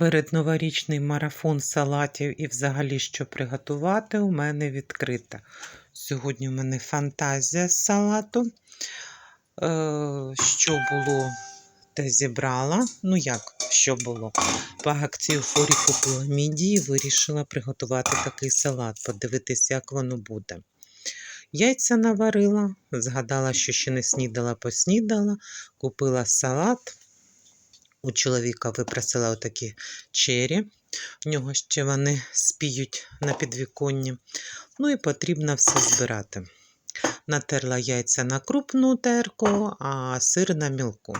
Передноворічний марафон салатів і взагалі що приготувати у мене відкрита. Сьогодні у мене фантазія з салату. Е, що було, те зібрала. Ну як, що було? По форі купила мідії вирішила приготувати такий салат, подивитися, як воно буде. Яйця наварила, згадала, що ще не снідала, поснідала, купила салат. У чоловіка випросила отакі чері. В нього ще вони спіють на підвіконні. Ну і потрібно все збирати. Натерла яйця на крупну терку, а сир на мілку.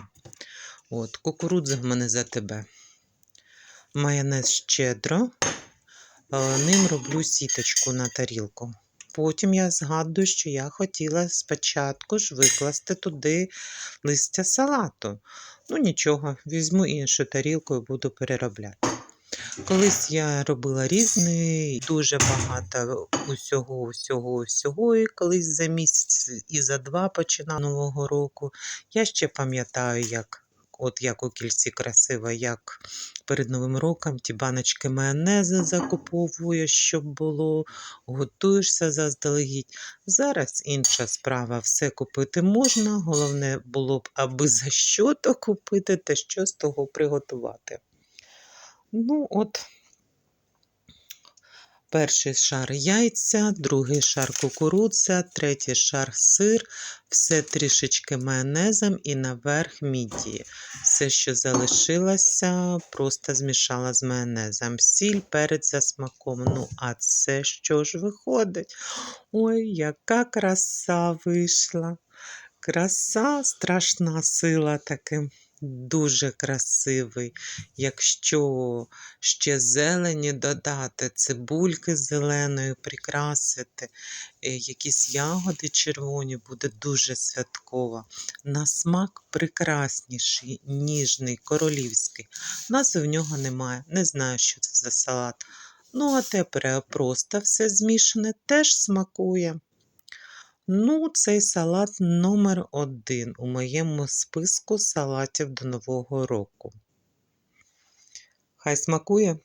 От, кукурудза в мене за тебе. Майонез щедро. Е, Ним роблю сіточку на тарілку. Потім я згадую, що я хотіла спочатку ж викласти туди листя салату. Ну нічого, візьму іншу тарілку і буду переробляти. Колись я робила різний, дуже багато усього, усього, усього. І колись за місяць і за два починав нового року. Я ще пам'ятаю, як от як у кільці красиво, як перед Новим роком ті баночки майонезу закуповує, щоб було, готуєшся заздалегідь. Зараз інша справа, все купити можна. Головне було б, аби за що то купити та що з того приготувати. Ну, от, перший шар яйця, другий шар кукурудза, третій шар сир, все трішечки майонезом і наверх мідії. Все, що залишилося, просто змішала з майонезом. Сіль, перець за смаком. Ну, а це що ж виходить? Ой, яка краса вийшла! Краса, страшна сила таким. Дуже красивий. Якщо ще зелені додати, цибульки зеленою прикрасити, е, якісь ягоди червоні, буде дуже святково. На смак прекрасніший, ніжний, королівський. Назви в нього немає. Не знаю, що це за салат. Ну, а тепер просто все змішане теж смакує. Ну, цей салат номер один у моєму списку салатів до Нового року. Хай смакує.